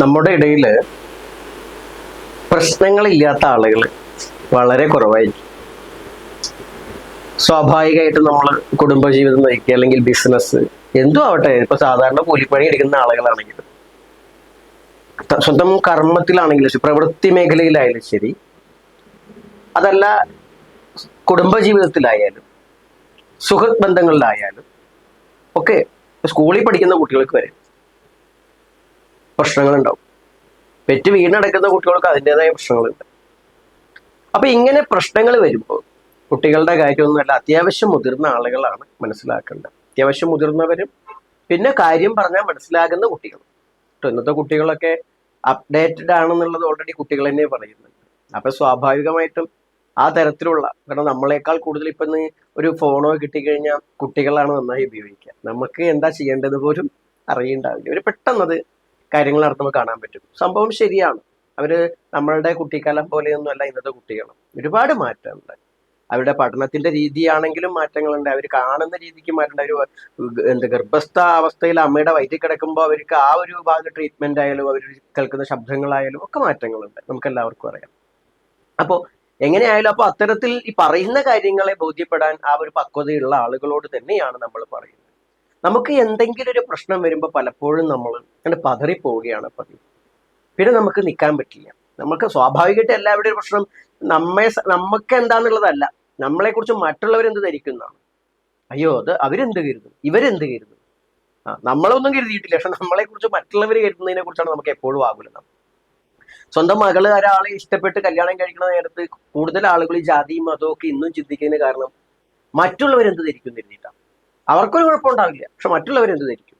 നമ്മുടെ ഇടയിൽ പ്രശ്നങ്ങളില്ലാത്ത ആളുകൾ വളരെ കുറവായിരിക്കും. സ്വാഭാവികമായിട്ട് നമ്മൾ കുടുംബജീവിതം നയിക്കുക അല്ലെങ്കിൽ ബിസിനസ് എന്തും ആവട്ടെ ഇപ്പൊ സാധാരണ കൂലിപ്പണി എടുക്കുന്ന ആളുകളാണെങ്കിലും. സ്വന്തം കർമ്മത്തിലാണെങ്കിലും ശരി പ്രവൃത്തി മേഖലയിലായാലും ശരി അതല്ല കുടുംബജീവിതത്തിലായാലും സുഹൃത് ബന്ധങ്ങളിലായാലും ഒക്കെ സ്കൂളിൽ പഠിക്കുന്ന കുട്ടികൾക്ക് വരെ പ്രശ്നങ്ങളുണ്ടാവും. പെറ്റ് വീണടക്കുന്ന കുട്ടികൾക്ക് അതിന്റെതായ പ്രശ്നങ്ങളുണ്ട്. അപ്പൊ ഇങ്ങനെ പ്രശ്നങ്ങൾ വരുമ്പോൾ കുട്ടികളുടെ കാര്യമൊന്നുമല്ല അത്യാവശ്യം മുതിർന്ന ആളുകളാണ് മനസ്സിലാക്കേണ്ടത്. അത്യാവശ്യം മുതിർന്നവരും പിന്നെ കാര്യം പറഞ്ഞാൽ മനസ്സിലാകുന്ന കുട്ടികൾ. കേട്ടോ ഇന്നത്തെ കുട്ടികളൊക്കെ അപ്ഡേറ്റഡ് ആണെന്നുള്ളത് ഓൾറെഡി കുട്ടികൾ തന്നെ പറയുന്നുണ്ട്. അപ്പൊ സ്വാഭാവികമായിട്ടും ആ തരത്തിലുള്ള കാരണം നമ്മളെക്കാൾ കൂടുതൽ ഇപ്പൊ ഒരു ഫോണോ കിട്ടിക്കഴിഞ്ഞാൽ കുട്ടികളാണ് നന്നായി ഉപയോഗിക്കുക. നമുക്ക് എന്താ ചെയ്യേണ്ടത് പോലും അറിയണ്ടാവില്ല. ഒരു പെട്ടെന്നത് കാര്യങ്ങൾ നടത്തുമ്പോൾ കാണാൻ പറ്റും. സംഭവം ശരിയാണ്. അവർ നമ്മളുടെ കുട്ടിക്കാലം പോലെയൊന്നും അല്ല ഇന്നത്തെ കുട്ടികൾ ഒരുപാട് മാറ്റമുണ്ട്. അവരുടെ പഠനത്തിന്റെ രീതിയാണെങ്കിലും മാറ്റങ്ങളുണ്ട്. അവർ കാണുന്ന രീതിക്ക് മാറ്റമുണ്ട്. അവർ എന്ത് ഗർഭസ്ഥ അവസ്ഥയിൽ അമ്മയുടെ വയറ്റിൽ കിടക്കുമ്പോൾ അവർക്ക് ആ ഒരു ഭാഗ ട്രീറ്റ്മെന്റ് ആയാലും അവർ കേൾക്കുന്ന ശബ്ദങ്ങളായാലും ഒക്കെ മാറ്റങ്ങളുണ്ട്. നമുക്ക് എല്ലാവർക്കും അറിയാം. അപ്പോൾ എങ്ങനെയായാലും അപ്പോൾ അത്തരത്തിൽ ഈ പറയുന്ന കാര്യങ്ങളെ ബോധ്യപ്പെടാൻ ആ ഒരു പക്വതയുള്ള ആളുകളോട് തന്നെയാണ് നമ്മൾ പറയുന്നത്. നമുക്ക് എന്തെങ്കിലും ഒരു പ്രശ്നം വരുമ്പോൾ പലപ്പോഴും നമ്മൾ അങ്ങനെ പതറിപ്പോവുകയാണ് പതിവ്. പിന്നെ നമുക്ക് നിൽക്കാൻ പറ്റില്ല. നമുക്ക് സ്വാഭാവികമായിട്ട് എല്ലാവരുടെയും ഒരു പ്രശ്നം നമ്മെ നമുക്ക് എന്താന്നുള്ളതല്ല. നമ്മളെ കുറിച്ച് മറ്റുള്ളവരെന്ത് ധരിക്കുന്നതാണ്? അയ്യോ അത് അവരെന്ത് കരുതും ഇവരെന്ത് കരുതും ആ നമ്മളൊന്നും കരുതിയിട്ടില്ല. പക്ഷെ നമ്മളെക്കുറിച്ച് മറ്റുള്ളവർ കരുതുന്നതിനെ കുറിച്ചാണ് നമുക്ക് എപ്പോഴും ആകുലം സ്വന്തം മകൾ ഒരാളെ ഇഷ്ടപ്പെട്ട് കല്യാണം കഴിക്കുന്ന നേരത്ത് കൂടുതൽ ആളുകൾ ഈ ജാതിയും മതവും ഒക്കെ ഇന്നും ചിന്തിക്കുന്നതിന് കാരണം മറ്റുള്ളവരെന്ത് ധരിക്കും കരുതിയിട്ടാണ് അവർക്കൊരു കുഴപ്പമുണ്ടാവില്ല. പക്ഷെ മറ്റുള്ളവർ എന്ത് ധരിക്കും?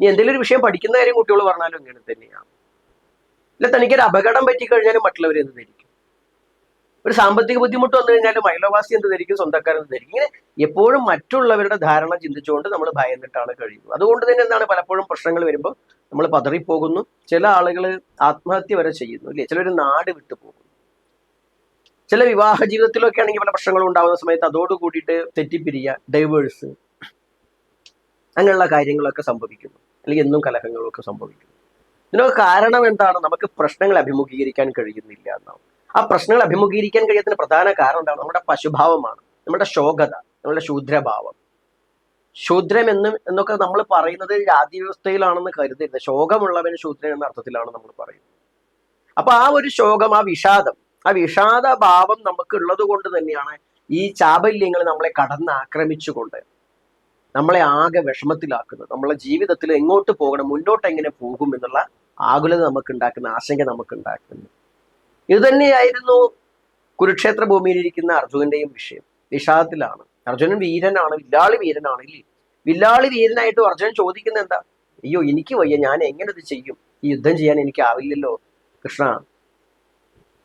ഇനി എന്തെങ്കിലും ഒരു വിഷയം പഠിക്കുന്ന കാര്യം കുട്ടികൾ പറഞ്ഞാലും ഇങ്ങനെ തന്നെയാണ്. ഇല്ല തനിക്കൊരു അപകടം പറ്റിക്കഴിഞ്ഞാലും മറ്റുള്ളവർ എന്ത് ധരിക്കും? ഒരു സാമ്പത്തിക ബുദ്ധിമുട്ട് വന്നു കഴിഞ്ഞാലും അയൽവാസി എന്ത് ധരിക്കും? സ്വന്തക്കാരൻ എന്ത് ധരിക്കും? ഇങ്ങനെ എപ്പോഴും മറ്റുള്ളവരുടെ ധാരണ ചിന്തിച്ചുകൊണ്ട് നമ്മൾ ഭയന്നിട്ടാണ് കഴിയുന്നത്. അതുകൊണ്ട് തന്നെ എന്താണ് പലപ്പോഴും പ്രശ്നങ്ങൾ വരുമ്പോൾ നമ്മൾ പതറിപ്പോകുന്നു. ചില ആളുകൾ ആത്മഹത്യ വരെ ചെയ്യുന്നു ഇല്ലേ ചിലർ നാട് വിട്ടു പോകുന്നു. ചില വിവാഹ ജീവിതത്തിലൊക്കെ ആണെങ്കിൽ പല പ്രശ്നങ്ങളും ഉണ്ടാകുന്ന സമയത്ത് അതോട് കൂടിയിട്ട് തെറ്റിപ്പിരിയ ഡൈവേഴ്സ് അങ്ങനെയുള്ള കാര്യങ്ങളൊക്കെ സംഭവിക്കുന്നു. അല്ലെങ്കിൽ എന്നും കലഹങ്ങളൊക്കെ സംഭവിക്കുന്നു. ഇതിനൊക്കെ കാരണം എന്താണ്? നമുക്ക് പ്രശ്നങ്ങൾ അഭിമുഖീകരിക്കാൻ കഴിയുന്നില്ല എന്നാണ്. ആ പ്രശ്നങ്ങൾ അഭിമുഖീകരിക്കാൻ കഴിയാത്തതിന് പ്രധാന കാരണം എന്താണ്? നമ്മുടെ പശുഭാവമാണ്. നമ്മുടെ ശോകത നമ്മുടെ ശൂദ്രഭാവം. ശൂദ്രം എന്ന് എന്നൊക്കെ നമ്മൾ പറയുന്നത് ജാതി വ്യവസ്ഥയിലാണെന്ന് കരുതരുത്. ശോകമുള്ളവൻ ശൂദ്രൻ എന്ന അർത്ഥത്തിലാണ് നമ്മൾ പറയുന്നത്. അപ്പൊ ആ ഒരു ശോകം ആ വിഷാദം ആ വിഷാദ ഭാവം നമുക്ക് ഉള്ളത് കൊണ്ട് തന്നെയാണ് ഈ ചാബല്യങ്ങൾ നമ്മളെ കടന്ന് ആക്രമിച്ചുകൊണ്ട് നമ്മളെ ആകെ വിഷമത്തിലാക്കുന്നത് നമ്മളെ ജീവിതത്തിൽ എങ്ങോട്ട് പോകണം മുന്നോട്ട് എങ്ങനെ പോകും എന്നുള്ള ആകുലത നമുക്ക് ഉണ്ടാക്കുന്ന ആശങ്ക നമുക്ക് ഉണ്ടാക്കുന്നു ഇത് തന്നെയായിരുന്നു കുരുക്ഷേത്ര ഭൂമിയിലിരിക്കുന്ന അർജുനന്റെയും വിഷയം. വിഷാദത്തിലാണ് അർജുനൻ വീരനാണ് വില്ലാളി വീരനാണ് ഇല്ലേ വില്ലാളി വീരനായിട്ട് അർജുനൻ ചോദിക്കുന്നത് എന്താ? അയ്യോ എനിക്ക് വയ്യ. ഞാൻ എങ്ങനെ ഇത് ചെയ്യും? ഈ യുദ്ധം ചെയ്യാൻ എനിക്ക് ആവില്ലല്ലോ കൃഷ്ണ.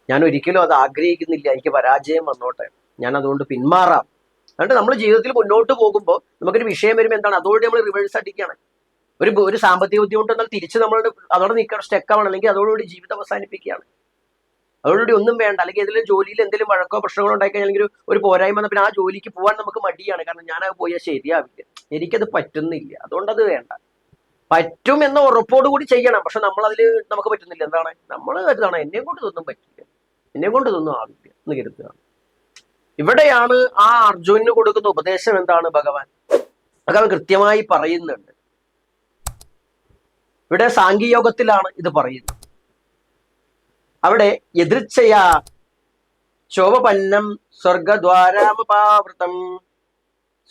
ഞാൻ ഒരിക്കലും അത് ആഗ്രഹിക്കുന്നില്ല. എനിക്ക് പരാജയം വന്നോട്ടെ. ഞാൻ അതുകൊണ്ട് പിന്മാറാം. എന്നിട്ട് നമ്മൾ ജീവിതത്തിൽ മുന്നോട്ട് പോകുമ്പോൾ നമുക്കൊരു വിഷയം വരുമ്പോൾ എന്താണ്? അതോടെ നമ്മൾ റിവേഴ്സ് അടിക്കുകയാണ്. ഒരു ഒരു സാമ്പത്തിക ബുദ്ധിമുട്ട് എന്നാൽ തിരിച്ച് നമ്മൾ അതോടെ നിൽക്കണം സ്റ്റെക്കാവണം അല്ലെങ്കിൽ അതോടുകൂടി ജീവിതം അവസാനിപ്പിക്കുകയാണ്. അതോടുകൂടി ഒന്നും വേണ്ട. അല്ലെങ്കിൽ ഏതെങ്കിലും ജോലിയിൽ എന്തെങ്കിലും വഴക്കോ പ്രശ്നങ്ങളോ ഉണ്ടായിക്കഴിഞ്ഞാൽ അല്ലെങ്കിൽ ഒരു പോരായ്മ പിന്നെ ആ ജോലിക്ക് പോകാൻ നമുക്ക് മടിയാണ്. കാരണം ഞാൻ അത് പോയാൽ ശരിയാവില്ല. എനിക്കത് പറ്റുന്നില്ല. അതുകൊണ്ട് അത് വേണ്ട. പറ്റും എന്ന ഉറപ്പോട് കൂടി ചെയ്യണം. പക്ഷെ നമ്മൾ അതിൽ നമുക്ക് പറ്റുന്നില്ല. എന്താണ്? നമ്മൾ കരുതാണ് എന്നെ കൊണ്ട് ഇതൊന്നും പറ്റില്ല. എന്നെ കൊണ്ട് ഇതൊന്നും ആവില്ല എന്ന് കരുതുകയാണ്. ഇവിടെയാണ് ആ അർജുനന് കൊടുക്കുന്ന ഉപദേശം എന്താണ് ഭഗവാൻ? ഭഗവാൻ കൃത്യമായി പറയുന്നുണ്ട്. ഇവിടെ സാങ്കിയോഗത്തിലാണ് ഇത് പറയുന്നത്. അവിടെ എതിർച്ചയ ശോഭപന്നം സ്വർഗദ്വാരാമപാവൃതം.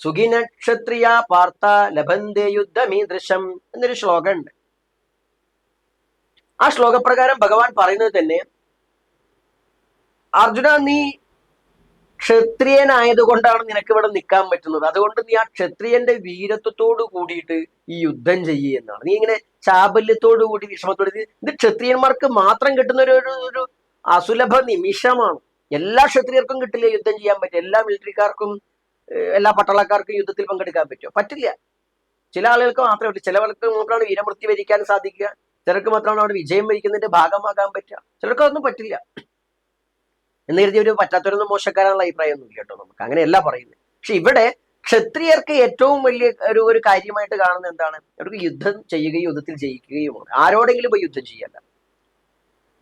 സുഖിനക്ഷത്രിയ പാർത്ത ലഭന്തേ യുദ്ധമീദൃശം എന്നൊരു ശ്ലോകമുണ്ട്. ആ ശ്ലോകപ്രകാരം ഭഗവാൻ പറയുന്നത് തന്നെ അർജുന നീ ക്ഷത്രിയനായതുകൊണ്ടാണ് നിനക്ക് ഇവിടെ നിൽക്കാൻ പറ്റുന്നത്. അതുകൊണ്ട് നീ ആ ക്ഷത്രിയന്റെ വീരത്വത്തോട് കൂടിയിട്ട് ഈ യുദ്ധം ചെയ്യുക എന്നാണ്. നീ ഇങ്ങനെ ചാബല്യത്തോടു കൂടി വിഷമത്തോട് ഇത് ക്ഷത്രിയന്മാർക്ക് മാത്രം കിട്ടുന്ന ഒരു ഒരു- അസുലഭ നിമിഷമാണ്. എല്ലാ ക്ഷത്രിയർക്കും കിട്ടില്ല യുദ്ധം ചെയ്യാൻ പറ്റും എല്ലാ മിലിറ്ററിക്കാർക്കും എല്ലാ പട്ടാളക്കാർക്കും യുദ്ധത്തിൽ പങ്കെടുക്കാൻ പറ്റുമോ? പറ്റില്ല. ചില ആളുകൾക്ക് മാത്രമേ പറ്റൂ. ചിലവർക്ക് മാത്രമാണ് വീരമൃത്യു വരിക്കാൻ സാധിക്കുക. ചിലർക്ക് മാത്രമാണ് അവിടെ വിജയം വരിക്കുന്നതിന്റെ ഭാഗമാകാൻ പറ്റുക. ചിലർക്ക് അതൊന്നും പറ്റില്ല. എന്ന് കരുതി ഒരു പറ്റാത്തവരൊന്നും മോശക്കാരാനുള്ള അഭിപ്രായമൊന്നും ഇല്ല കേട്ടോ നമുക്ക്. അങ്ങനെയല്ല പറയുന്നത് പക്ഷെ ഇവിടെ ക്ഷത്രിയർക്ക് ഏറ്റവും വലിയ ഒരു ഒരു കാര്യമായിട്ട് കാണുന്നത് എന്താണ്? അവർക്ക് യുദ്ധം ചെയ്യുകയും യുദ്ധത്തിൽ ജയിക്കുകയുമാണ് ആരോടെങ്കിലും പോയി യുദ്ധം ചെയ്യല്ല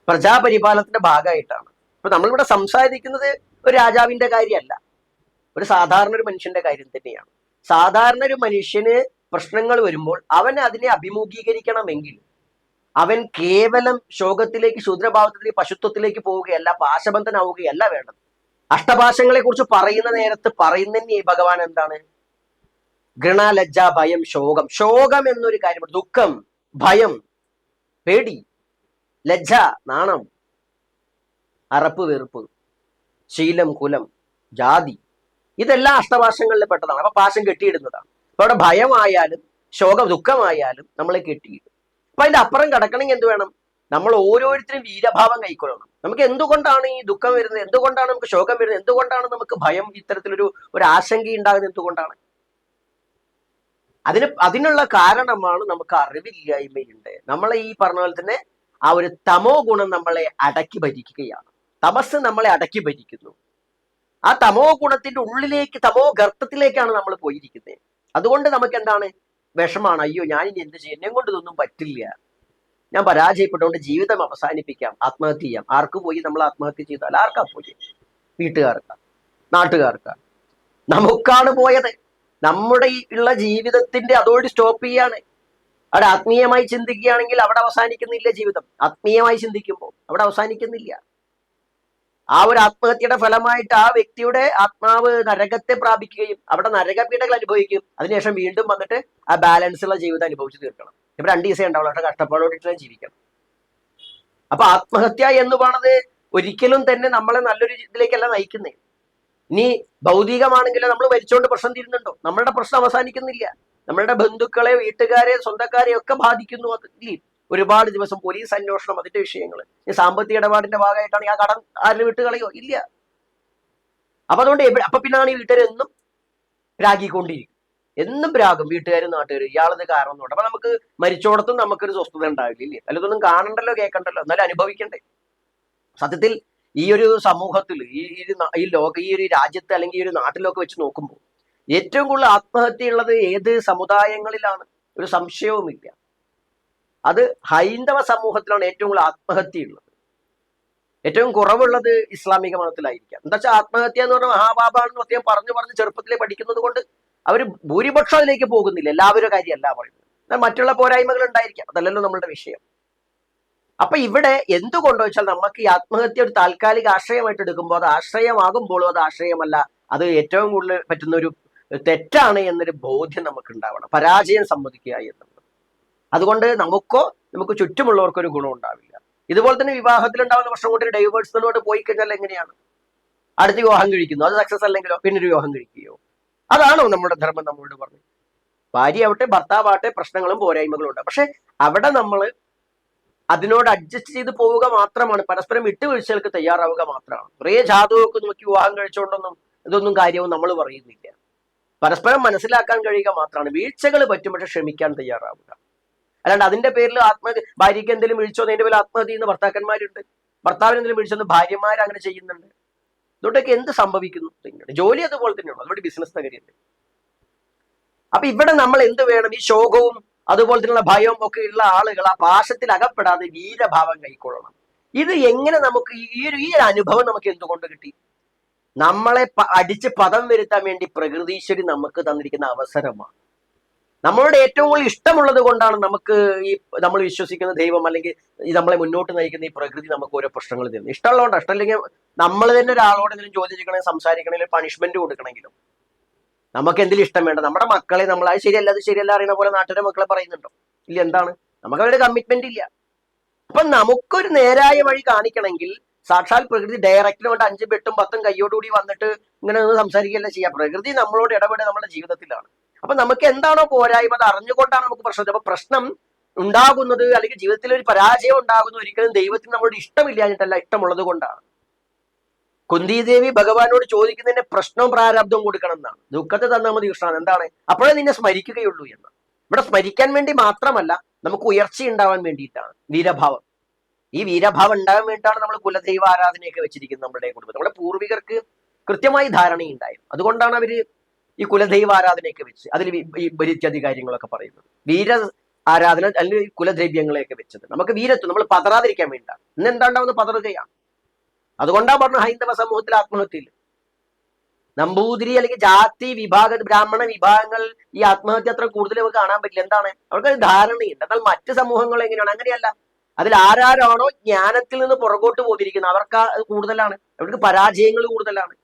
പ്രജാപരിപാലനത്തിന്റെ ഭാഗമായിട്ടാണ്. അപ്പൊ നമ്മളിവിടെ സംസാരിക്കുന്നത് ഒരു രാജാവിന്റെ കാര്യമല്ല. ഒരു സാധാരണ ഒരു മനുഷ്യന്റെ കാര്യം തന്നെയാണ്. സാധാരണ ഒരു മനുഷ്യന് പ്രശ്നങ്ങൾ വരുമ്പോൾ അവൻ അതിനെ അഭിമുഖീകരിക്കണമെങ്കിൽ അവൻ കേവലം ശോകത്തിലേക്ക് ശൂദ്രഭാവത്തിലേക്ക് പശുത്വത്തിലേക്ക് പോവുകയല്ല പാശബന്ധനാവുകയല്ല വേണ്ടത്. അഷ്ടഭാഷങ്ങളെ കുറിച്ച് പറയുന്ന നേരത്ത് പറയുന്നതന്നെ ഭഗവാൻ എന്താണ്? ഗൃണ ലജ്ജ ഭയം ശോകം. ശോകം എന്നൊരു കാര്യമാണ് ദുഃഖം ഭയം പേടി ലജ്ജ നാണം അറപ്പ് വെറുപ്പ് ശീലം കുലം ജാതി. ഇതെല്ലാം അഷ്ടഭാഷങ്ങളിൽ പെട്ടതാണ് അപ്പൊ പാശം കെട്ടിയിടുന്നതാണ്. അപ്പൊ അവിടെ ഭയമായാലും ശോകം ദുഃഖമായാലും നമ്മളെ കെട്ടിയിടും. അപ്പൊ അതിന്റെ അപ്പുറം കിടക്കണമെങ്കിൽ എന്ത് വേണം? നമ്മൾ ഓരോരുത്തരും വീരഭാവം കൈക്കൊള്ളണം. നമുക്ക് എന്തുകൊണ്ടാണ് ഈ ദുഃഖം വരുന്നത്? എന്തുകൊണ്ടാണ് നമുക്ക് ശോകം വരുന്നത്? എന്തുകൊണ്ടാണ് നമുക്ക് ഭയം ഇത്തരത്തിലൊരു ഒരു ആശങ്ക ഉണ്ടാകുന്നത്? എന്തുകൊണ്ടാണ്? അതിന് അതിനുള്ള കാരണമാണ് നമുക്ക് അറിവില്ലായ്മയുണ്ട്. നമ്മളെ ഈ പറഞ്ഞ പോലെ തന്നെ ആ ഒരു തമോ ഗുണം നമ്മളെ അടക്കി ഭരിക്കുകയാണ്. തമസ് നമ്മളെ അടക്കി ഭരിക്കുന്നു. ആ തമോ ഗുണത്തിന്റെ ഉള്ളിലേക്ക് തമോ ഗർത്തത്തിലേക്കാണ് നമ്മൾ പോയിരിക്കുന്നത്. അതുകൊണ്ട് നമുക്ക് എന്താണ്? വിഷമാണ്. അയ്യോ ഞാൻ ഇനി എന്ത് ചെയ്യും? എന്നെ കൊണ്ട് ഇതൊന്നും പറ്റില്ല. ഞാൻ പരാജയപ്പെട്ടുകൊണ്ട് ജീവിതം അവസാനിപ്പിക്കാം. ആത്മഹത്യ ചെയ്യാം. ആർക്ക് പോയി നമ്മൾ ആത്മഹത്യ ചെയ്താൽ? ആർക്കാ പോയി? വീട്ടുകാർക്ക? നാട്ടുകാർക്ക? നമുക്കാണ് പോയത്. നമ്മുടെ ഈ ഉള്ള ജീവിതത്തിന്റെ അതോടി സ്റ്റോപ്പ് ചെയ്യാണ്. അവിടെ ആത്മീയമായി ചിന്തിക്കുകയാണെങ്കിൽ അവിടെ അവസാനിക്കുന്നില്ല ജീവിതം. ആത്മീയമായി ചിന്തിക്കുമ്പോൾ അവിടെ അവസാനിക്കുന്നില്ല. ആ ഒരു ആത്മഹത്യയുടെ ഫലമായിട്ട് ആ വ്യക്തിയുടെ ആത്മാവ് നരകത്തെ പ്രാപിക്കുകയും അവിടെ നരകപീഠകൾ അനുഭവിക്കുകയും അതിനുശേഷം വീണ്ടും വന്നിട്ട് ആ ബാലൻസ് ഉള്ള ജീവിതം അനുഭവിച്ചു തീർക്കണം. ഇപ്പൊ രണ്ട് ദിവസം ഉണ്ടാവുള്ളൂ. പക്ഷെ കഷ്ടപ്പാടോടിട്ട് ജീവിക്കണം അപ്പൊ ആത്മഹത്യ എന്ന് പറയുന്നത് ഒരിക്കലും തന്നെ നമ്മളെ നല്ലൊരു ഇതിലേക്കല്ല നയിക്കുന്നേ. ഇനി ഭൗതികമാണെങ്കിലും നമ്മൾ മരിച്ചുകൊണ്ട് പ്രശ്നം തീരുന്നുണ്ടോ? നമ്മളുടെ പ്രശ്നം അവസാനിക്കുന്നില്ല. നമ്മളുടെ ബന്ധുക്കളെ വീട്ടുകാരെ സ്വന്തക്കാരെ ഒക്കെ ബാധിക്കുന്നു അത്. ഒരുപാട് ദിവസം പോലീസ് അന്വേഷണം അതിന്റെ വിഷയങ്ങൾ ഈ സാമ്പത്തിക ഇടപാടിന്റെ ഭാഗമായിട്ടാണ് ആ കടം ആരും വിട്ടുകളയോ ഇല്ല. അപ്പൊ അതുകൊണ്ട് അപ്പൊ പിന്നാണ് ഈ വീട്ടുകാർ എന്നും രാഗിക്കൊണ്ടിരിക്കും. എന്നും രാഗം വീട്ടുകാരും നാട്ടുകാരും. ഇയാളത് കാരണം കൊണ്ട് അപ്പൊ നമുക്ക് മരിച്ചോടത്തും നമുക്കൊരു സ്വസ്ഥത ഉണ്ടാവില്ല അല്ല ഇതൊന്നും കാണണ്ടല്ലോ കേൾക്കണ്ടല്ലോ എന്നാലും അനുഭവിക്കണ്ടേ. സത്യത്തിൽ ഈ ഒരു സമൂഹത്തിൽ ഈ ഈ ലോക ഈ ഒരു രാജ്യത്ത് അല്ലെങ്കിൽ ഈ ഒരു നാട്ടിലൊക്കെ വെച്ച് നോക്കുമ്പോൾ ഏറ്റവും കൂടുതൽ ആത്മഹത്യ ഉള്ളത് ഏത് സമുദായങ്ങളിലാണ്? ഒരു സംശയവുമില്ല. അത് ഹൈന്ദവ സമൂഹത്തിലാണ് ഏറ്റവും കൂടുതൽ ആത്മഹത്യയുള്ളത് ഏറ്റവും കുറവുള്ളത് ഇസ്ലാമിക മതത്തിലായിരിക്കാം. എന്താ വെച്ചാൽ ആത്മഹത്യ എന്ന് പറഞ്ഞാൽ മഹാബാബാണെന്ന് അദ്ദേഹം പറഞ്ഞു പറഞ്ഞ് ചെറുപ്പത്തിലേ പഠിക്കുന്നത് കൊണ്ട് അവർ ഭൂരിപക്ഷം അതിലേക്ക് പോകുന്നില്ല. എല്ലാവരും കാര്യമല്ല പറയുന്നത് എന്നാൽ മറ്റുള്ള പോരായ്മകൾ ഉണ്ടായിരിക്കാം. അതല്ലല്ലോ നമ്മളുടെ വിഷയം. അപ്പൊ ഇവിടെ എന്തുകൊണ്ടോ വെച്ചാൽ നമുക്ക് ഈ ആത്മഹത്യ ഒരു താൽക്കാലിക ആശ്രയമായിട്ട് എടുക്കുമ്പോൾ അത് ആശ്രയമാകുമ്പോഴും അത് ആശ്രയമല്ല. അത് ഏറ്റവും കൂടുതൽ പറ്റുന്ന ഒരു തെറ്റാണ് എന്നൊരു ബോധ്യം നമുക്ക് ഉണ്ടാവണം. പരാജയം സമ്മതിക്കുക എന്നുള്ളത്. അതുകൊണ്ട് നമുക്കോ നമുക്ക് ചുറ്റുമുള്ളവർക്കോ ഒരു ഗുണം ഉണ്ടാവില്ല. ഇതുപോലെ തന്നെ വിവാഹത്തിൽ ഉണ്ടാവുന്ന പ്രശ്നം കൊണ്ട് ഡൈവേഴ്സിനോട് പോയി കഴിഞ്ഞാൽ എങ്ങനെയാണ്? അടുത്ത വിവാഹം കഴിക്കുന്നു. അത് സക്സസ് അല്ലെങ്കിലോ? പിന്നെ ഒരു വിവാഹം കഴിക്കുകയോ? അതാണോ നമ്മുടെ ധർമ്മം നമ്മളോട് പറഞ്ഞു ഭാര്യ ആവട്ടെ ഭർത്താവട്ടെ പ്രശ്നങ്ങളും പോരായ്മകളും ഉണ്ട് പക്ഷെ അവിടെ നമ്മൾ അതിനോട് അഡ്ജസ്റ്റ് ചെയ്ത് പോവുക മാത്രമാണ്. പരസ്പരം വിട്ടുവീഴ്ചകൾക്ക് തയ്യാറാവുക മാത്രമാണ്. കുറേ ജാതകമൊക്കെ നോക്കി വിവാഹം കഴിച്ചുകൊണ്ടൊന്നും ഇതൊന്നും കാര്യവും നമ്മൾ പറയുന്നില്ല. പരസ്പരം മനസ്സിലാക്കാൻ കഴിയുക മാത്രമാണ്. വീഴ്ചകൾ പറ്റും പക്ഷെ ക്ഷമിക്കാൻ തയ്യാറാവുക. അല്ലാണ്ട് അതിന്റെ പേരിൽ ആത്മഹത്യ ഭാര്യയ്ക്ക് എന്തെങ്കിലും വീഴ്ച അതിന്റെ പേരിൽ ആത്മഹത്യ ചെയ്യുന്ന ഭർത്താക്കന്മാരുണ്ട്. ഭർത്താവിന് എന്തെങ്കിലും വീഴ്ച ഭാര്യമാർ അങ്ങനെ ചെയ്യുന്നുണ്ട്. ഇതുകൊണ്ടൊക്കെ എന്ത് സംഭവിക്കുന്നു. ജോലി അതുപോലെ തന്നെയാണ്. അതുകൊണ്ട് ബിസിനസ് തകരുണ്ട് അപ്പൊ ഇവിടെ നമ്മൾ എന്ത് വേണം? ഈ ശോകവും അതുപോലെ തന്നെയുള്ള ഭയവും ഒക്കെ ഉള്ള ആളുകൾ ആ പാശത്തിൽ അകപ്പെടാതെ വീരഭാവം കൈക്കൊള്ളണം. ഇത് എങ്ങനെ നമുക്ക് ഈ ഒരു ഈ ഒരു അനുഭവം നമുക്ക് എന്തുകൊണ്ട് കിട്ടി? നമ്മളെ അടിച്ച് പദം വരുത്താൻ വേണ്ടി പ്രകൃതീശ്വരി നമുക്ക് തന്നിരിക്കുന്ന അവസരമാണ്. നമ്മളോട് ഏറ്റവും കൂടുതൽ ഇഷ്ടമുള്ളത് കൊണ്ടാണ് നമുക്ക് ഈ നമ്മൾ വിശ്വസിക്കുന്ന ദൈവം അല്ലെങ്കിൽ ഈ നമ്മളെ മുന്നോട്ട് നയിക്കുന്ന ഈ പ്രകൃതി നമുക്ക് ഓരോ പ്രശ്നങ്ങൾ തരുന്നത്. ഇഷ്ടമുള്ളതുകൊണ്ട് ഇഷ്ടമില്ലെങ്കിൽ നമ്മൾ തന്നെ ഒരാളോട് എന്തെങ്കിലും ചോദിച്ചിരിക്കണേ സംസാരിക്കണമെങ്കിൽ പണിഷ്മെന്റ് കൊടുക്കണമെങ്കിലും. നമുക്ക് എന്തെങ്കിലും ഇഷ്ടം വേണ്ട? നമ്മുടെ മക്കളെ നമ്മൾ അത് ശരിയല്ല അത് ശരിയല്ല അറിയുന്ന പോലെ നാട്ടിലെ മക്കളെ പറയുന്നുണ്ടോ? ഇല്ല എന്താണ്? നമുക്ക് അവരുടെ കമ്മിറ്റ്മെന്റ് ഇല്ല. അപ്പൊ നമുക്കൊരു നേരായ വഴി കാണിക്കണമെങ്കിൽ സാക്ഷാൽ പ്രകൃതി ഡയറക്റ്റിന് വേണ്ട അഞ്ചും എട്ടും പത്തും കയ്യോടുകൂടി വന്നിട്ട് ഇങ്ങനെ ഒന്ന് സംസാരിക്കുകയല്ല ചെയ്യാം. പ്രകൃതി നമ്മളോട് ഇടപെടുക നമ്മുടെ ജീവിതത്തിലാണ്. അപ്പൊ നമുക്ക് എന്താണോ പോരായ്മ അത് അറിഞ്ഞുകൊണ്ടാണ് നമുക്ക് പ്രശ്നം. അപ്പൊ പ്രശ്നം ഉണ്ടാകുന്നത് അല്ലെങ്കിൽ ജീവിതത്തിൽ ഒരു പരാജയം ഉണ്ടാകുന്നത് ഒരിക്കലും ദൈവത്തിന് നമ്മളോട് ഇഷ്ടമില്ലാഞ്ഞിട്ടല്ല ഇഷ്ടമുള്ളത് കൊണ്ടാണ്. കുന്തിദേവി ഭഗവാനോട് ചോദിക്കുന്നതിന്റെ പ്രശ്നവും പ്രാരാബ്ദവും കൊടുക്കണം എന്നാണ്. ദുഃഖത്തെ തന്നാൽ മതി കൃഷ്ണൻ എന്താണ്? അപ്പോഴേ നിന്നെ സ്മരിക്കുകയുള്ളൂ എന്ന്. ഇവിടെ സ്മരിക്കാൻ വേണ്ടി മാത്രമല്ല നമുക്ക് ഉയർച്ച ഉണ്ടാവാൻ വേണ്ടിയിട്ടാണ് വീരഭാവം. ഈ വീരഭാവം ഉണ്ടാകാൻ വേണ്ടിയിട്ടാണ് നമ്മൾ കുലദൈവ ആരാധനയൊക്കെ വെച്ചിരിക്കുന്നത് നമ്മുടെ കുടുംബത്തിൽ. നമ്മുടെ പൂർവികർക്ക് കൃത്യമായി ധാരണയുണ്ടായിരുന്നു അതുകൊണ്ടാണ് അവർ ഈ കുലദൈവ ആരാധനയൊക്കെ വെച്ച് അതിൽ ഈ ബലിത്യാദി കാര്യങ്ങളൊക്കെ പറയുന്നത്. വീര ആരാധന അല്ലെങ്കിൽ കുലദ്രവ്യങ്ങളെയൊക്കെ വെച്ചത്. നമുക്ക് വീരത്വം നമ്മൾ പതറാതിരിക്കാൻ വേണ്ട ഇന്ന് എന്താണ്ടാവുന്ന പതറുകയാണ്? അതുകൊണ്ടാണ് പറഞ്ഞു ഹൈന്ദവ സമൂഹത്തിൽ ആത്മഹത്യയിൽ നമ്പൂതിരി അല്ലെങ്കിൽ ജാതി വിഭാഗ ബ്രാഹ്മണ വിഭാഗങ്ങൾ ഈ ആത്മഹത്യ അത്ര കൂടുതൽ കാണാൻ പറ്റില്ല. എന്താണ്? അവർക്ക് ധാരണയുണ്ട്. എന്നാൽ മറ്റ് സമൂഹങ്ങൾ എങ്ങനെയാണ്? അങ്ങനെയല്ല. അതിൽ ആരാരാണോ ജ്ഞാനത്തിൽ നിന്ന് പുറകോട്ട് പോയിരിക്കുന്നത് അവർക്ക് കൂടുതലാണ്. അവർക്ക് പരാജയങ്ങൾ കൂടുതലാണ്.